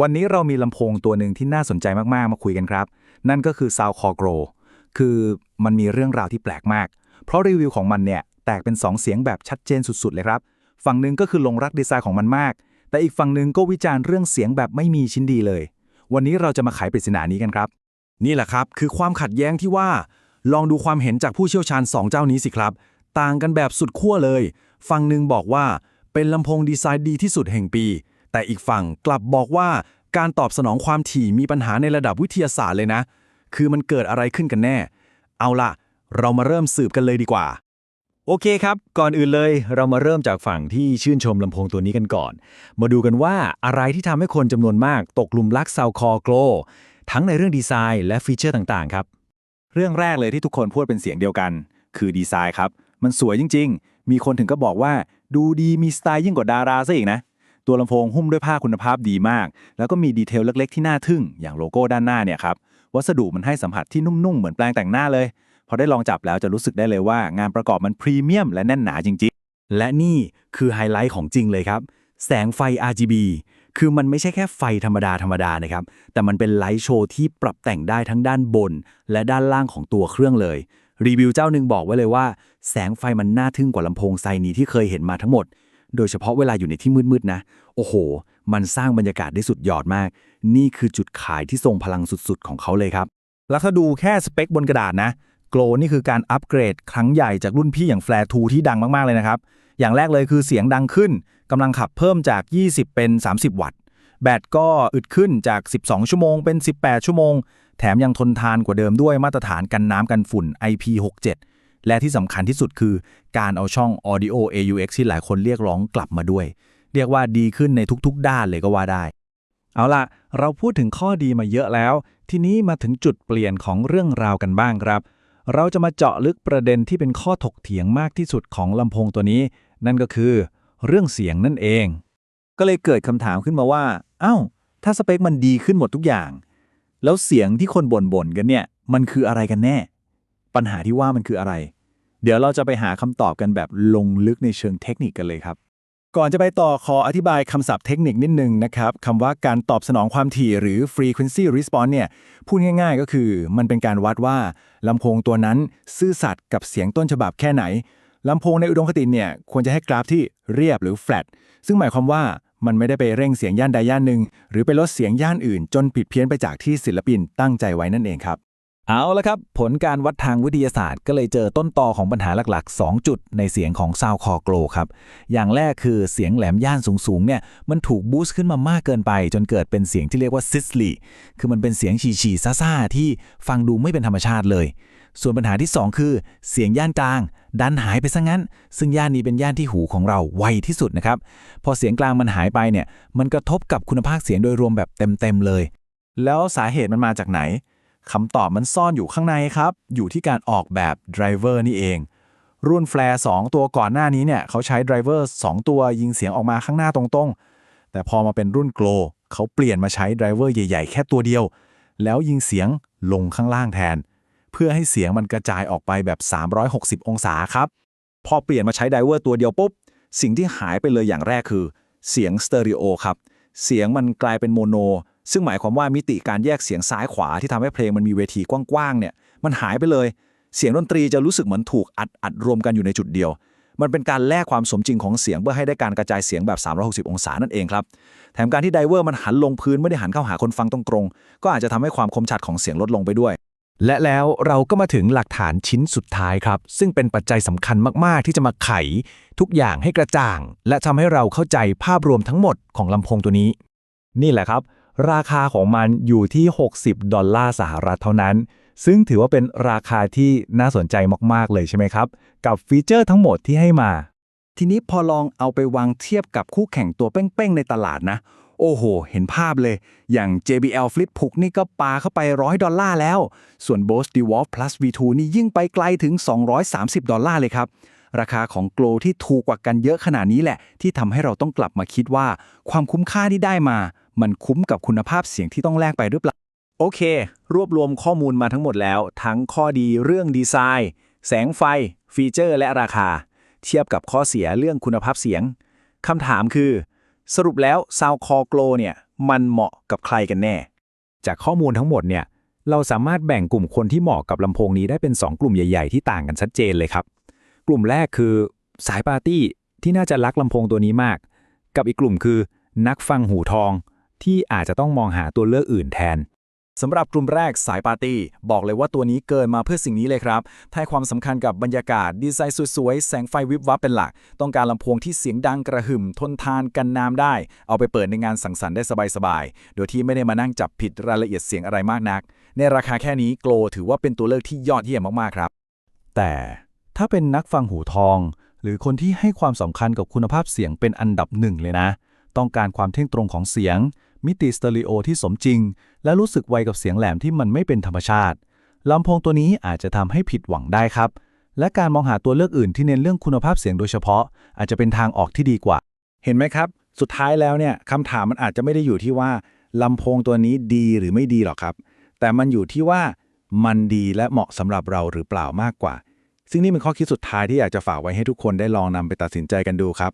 วันนี้เรามีลำโพงตัวหนึ่งที่น่าสนใจมาก ๆ มาคุยกันครับ นั่นก็คือ Sound Core Grow คือมันมีเรื่องราวที่แปลกมาก เพราะรีวิวของมันเนี่ย แตกเป็น 2 เสียงแบบชัดเจนสุด ๆ เลยครับ ฝั่งหนึ่งก็คือลงรักดีไซน์ของมันมาก แต่อีกฝั่งหนึ่งก็วิจารณ์เรื่องเสียงแบบไม่มีชิ้นดีเลย วันนี้เราจะมาไขปริศนานี้กันครับ นี่แหละครับ คือความขัดแย้งที่ว่า ลองดูความเห็นจากผู้เชี่ยวชาญ 2 เจ้านี้สิครับ ต่างกันแบบสุดขั้วเลย ฝั่งหนึ่งบอกว่าเป็นลำโพงดีไซน์ดีที่สุดแห่งปี แต่อีกฝั่งกลับบอกว่าการตอบสนองความถี่มีปัญหาในระดับวิทยาศาสตร์เลยนะ คือมันเกิดอะไรขึ้นกันแน่ เอาล่ะ เรามาเริ่มสืบกันเลยดีกว่า โอเคครับ ก่อนอื่นเลย เรามาเริ่มจากฝั่งที่ชื่นชมลำโพงตัวนี้กันก่อน มาดูกันว่าอะไรที่ทำให้คนจำนวนมากตกหลุมรักซาวคอโกลทั้งในเรื่องดีไซน์และฟีเจอร์ต่างๆครับ เรื่องแรกเลยที่ทุกคนพูดเป็นเสียงเดียวกัน คือดีไซน์ครับ มันสวยจริง ๆ มีคนถึงก็บอกว่า ดูดีมีสไตล์ยิ่งกว่าดาราซะอีกนะ ตัวลำโพงหุ้มด้วยผ้าคุณภาพดีมาก แล้วก็มีดีเทลเล็กๆที่น่าทึ่ง อย่างโลโก้ด้านหน้าเนี่ยครับ วัสดุมันให้สัมผัสที่นุ่มๆ เหมือนแปลงแต่งหน้าเลย พอได้ลองจับแล้วจะรู้สึกได้เลยว่างานประกอบมันพรีเมียมและแน่นหนาจริงๆ และนี่คือไฮไลท์ของจริงเลยครับ แสงไฟ RGB คือมันไม่ใช่แค่ไฟธรรมดาธรรมดานะครับ แต่มันเป็นไลท์โชว์ที่ปรับแต่งได้ทั้งด้านบน และด้านล่างของตัวเครื่องเลย รีวิวเจ้าหนึ่งบอกไว้เลยว่า แสงไฟมันน่าทึ่งกว่าลำโพงไซนีที่เคยเห็นมาทั้งหมด โดยเฉพาะเวลาอยู่ในที่มืดๆนะ โอ้โห มันสร้างบรรยากาศได้สุดยอดมาก นี่คือจุดขายที่ทรงพลังสุดๆ ของเขาเลยครับ แล้วถ้าดูแค่สเปคบนกระดาษนะ โกลนี่คือการอัปเกรดครั้งใหญ่จากรุ่นพี่อย่าง Flare 2ที่ดังมากๆเลยนะครับ อย่างแรกเลยคือเสียงดังขึ้นกำลังขับเพิ่มจาก 20 เป็น 30 วัตต์ แบตก็อึดขึ้นจาก 12 ชั่วโมงเป็น 18 ชั่วโมง แถมยังทนทานกว่าเดิมด้วยมาตรฐานกันน้ำกันฝุ่น IP67 และที่สำคัญที่สุดคือ การเอาช่อง Audio AUX ที่หลายคนเรียกร้องกลับมาด้วย เรียกว่าดีขึ้นในทุกๆ ด้านเลยก็ว่าได้ เอาล่ะ เราพูดถึงข้อดีมาเยอะแล้ว ทีนี้มาถึงจุดเปลี่ยนของเรื่องราวกันบ้างครับ เราจะมาเจาะลึกประเด็นที่เป็นข้อถกเถียงมากที่สุดของลำโพงตัวนี้ นั่นก็คือ เรื่องเสียงนั่นเอง ก็เลยเกิดคำถามขึ้นมาว่า เอ้า ถ้าสเปคมันดีขึ้นหมดทุกอย่าง แล้วเสียงที่คนบ่นๆกันเนี่ย มันคืออะไรกันแน่ ปัญหาที่ว่ามันคืออะไร เดี๋ยวเราจะไปหาคำตอบกันแบบลงลึกในเชิงเทคนิคกันเลยครับ ก่อนจะไปต่อขออธิบายคำศัพท์เทคนิคนิดนึงนะครับคำว่าการตอบสนองความถี่หรือ frequency response เนี่ยพูดง่ายๆ ก็คือ มันเป็นการวัดว่าลำโพงตัวนั้นซื่อสัตย์กับเสียงต้นฉบับแค่ไหนลำโพงในอุดมคติเนี่ยควรจะให้กราฟที่เรียบหรือ flat ซึ่งหมายความว่ามันไม่ได้ไปเร่งเสียงย่านใดย่านหนึ่ง หรือไปลดเสียงย่านอื่น จนผิดเพี้ยนไปจากที่ศิลปินตั้งใจไว้นั่นเองครับ เอาละครับ ผลการวัดทางวิทยาศาสตร์ ก็เลยเจอต้นตอของปัญหาหลักๆ 2 จุดในเสียงของซาวคอโกลครับ อย่างแรกคือเสียงแหลมย่านสูงๆเนี่ยมันถูกบูสต์ขึ้นมามากเกินไป จนเกิดเป็นเสียงที่เรียกว่าซิสลีคือมันเป็นเสียงฉี่ๆซ่าๆ ที่ฟังดูไม่เป็นธรรมชาติเลย ส่วนปัญหาที่ 2 คือ เสียงย่านกลาง ดันหายไปซะงั้น ซึ่งย่านนี้เป็นย่านที่หูของเราไวที่สุดนะครับพอเสียงกลางมันหายไปเนี่ยมันกระทบกับคุณภาพเสียงโดยรวมแบบเต็มๆเลย แล้วสาเหตุมันมาจากไหน คำตอบมันซ่อนอยู่ข้างในครับ อยู่ที่การออกแบบไดรเวอร์นี่เอง รุ่นแฟร์2ตัวก่อนหน้านี้เนี่ยเขาใช้ไดรเวอร์2ตัวยิงเสียงออกมาข้างหน้าตรงๆ แต่พอมาเป็นรุ่นโกลเขาเปลี่ยนมาใช้ไดรเวอร์ใหญ่ ๆ แค่ตัวเดียว แล้วยิงเสียงลงข้างล่างแทน เพื่อให้เสียงมันกระจายออกไปแบบ 360 องศาครับ พอเปลี่ยนมาใช้ไดรเวอร์ตัวเดียวปุ๊บ สิ่งที่หายไปเลยอย่างแรกคือ เสียงสเตอริโอครับ เสียงมันกลายเป็นโมโน ซึ่งหมายความว่ามิติการแยกเสียงซ้ายขวาที่ทำให้เพลงมันมีเวทีกว้างๆเนี่ยมันหายไปเลย เสียงดนตรีจะรู้สึกเหมือนถูกอัดอัดรวมกันอยู่ในจุดเดียว มันเป็นการแลกความสมจริงของเสียงเพื่อให้ได้การกระจายเสียงแบบ 360 องศานั่นเองครับ แถมการที่ไดเวอร์มันหันลงพื้นไม่ได้หันเข้าหาคนฟังตรงๆก็อาจจะทำให้ความคมชัดของเสียงลดลงไปด้วยและแล้วเราก็มาถึงหลักฐานชิ้นสุดท้ายครับ ซึ่งเป็นปัจจัยสำคัญมาก ๆ ที่จะมาไข ทุกอย่างให้กระจ่าง และทำให้เราเข้าใจภาพรวมทั้งหมดของลำโพงตัวนี้ นี่แหละครับ ราคาของมันอยู่ที่ 60 ดอลลาร์สหรัฐเท่านั้น ซึ่งถือว่าเป็นราคาที่น่าสนใจมาก ๆ เลยใช่ไหมครับ กับฟีเจอร์ทั้งหมดที่ให้มา ทีนี้พอลองเอาไปวางเทียบกับคู่แข่งตัวเป้ง ๆ ในตลาดนะ โอ้โห เห็นภาพเลย อย่าง JBL Flip 6นี่ก็ปาเข้าไป 100 ดอลลาร์แล้ว ส่วน Bose DeWalt Plus V2 นี่ยิ่งไปไกลถึง 230 ดอลลาร์เลยครับราคาของ Glow ที่ถูกกว่ากันเยอะขนาดนี้แหละ ที่ทำให้เราต้องกลับมาคิดว่า ความคุ้มค่าที่ได้มา มันคุ้มกับคุณภาพเสียงที่ต้องแลกไปหรือเปล่า โอเค รวบรวมข้อมูลมาทั้งหมดแล้ว ทั้งข้อดีเรื่องดีไซน์ แสงไฟ ฟีเจอร์และราคา เทียบกับข้อเสียเรื่องคุณภาพเสียงคำถามคือ สรุปแล้ว Sound Core เนี่ยมันเหมาะกับใครกันแน่ จากข้อมูลทั้งหมดเนี่ยเราสามารถแบ่งกลุ่มคนที่เหมาะกับลำโพงนี้ได้เป็น 2 กลุ่มใหญ่ๆ ที่ต่างกันชัดเจนเลยครับ กลุ่มแรกคือสายปาร์ตี้ที่น่าจะรักลำโพงตัวนี้มาก กับอีกกลุ่มคือ นักฟังหูทอง ที่อาจจะต้องมองหาตัวเลือกอื่นแทนสำหรับกลุ่มแรกสายปาร์ตี้ บอกเลยว่าตัวนี้เกินมาเพื่อสิ่งนี้เลยครับให้ความสำคัญกับบรรยากาศ ดีไซน์สวยๆ แสงไฟวิบวับเป็นหลัก ต้องการลำโพงที่เสียงดังกระหึ่ม ทนทานกันน้ำได้ เอาไปเปิดในงานสังสรรค์ได้สบายๆ โดยที่ไม่ได้มานั่งจับผิดรายละเอียดเสียงอะไรมากนัก ในราคาแค่นี้โกลถือว่าเป็นตัวเลือกที่ยอดเยี่ยมมากๆครับ แต่ถ้าเป็นนักฟังหูทอง หรือคนที่ให้ความสำคัญกับคุณภาพเสียงเป็นอันดับหนึ่งเลยนะ ต้องการความเท่งตรงของเสียง มิติสเตอริโอที่สมจริง และรู้สึกไวกับเสียงแหลมที่มันไม่เป็นธรรมชาติลำโพงตัวนี้อาจจะทำให้ผิดหวังได้ครับ และการมองหาตัวเลือกอื่นที่เน้นเรื่องคุณภาพเสียงโดยเฉพาะ อาจจะเป็นทางออกที่ดีกว่า เห็นไหมครับ สุดท้ายแล้วเนี่ยคำถามมันอาจจะไม่ได้อยู่ที่ว่าลำโพงตัวนี้ดีหรือไม่ดีหรอกครับ แต่มันอยู่ที่ว่ามันดีและเหมาะสำหรับเราหรือเปล่ามากกว่า ซึ่งนี่เป็นข้อคิดสุดท้ายที่อยากจะฝากไว้ให้ทุกคนได้ลองนำไปตัดสินใจกันดูครับ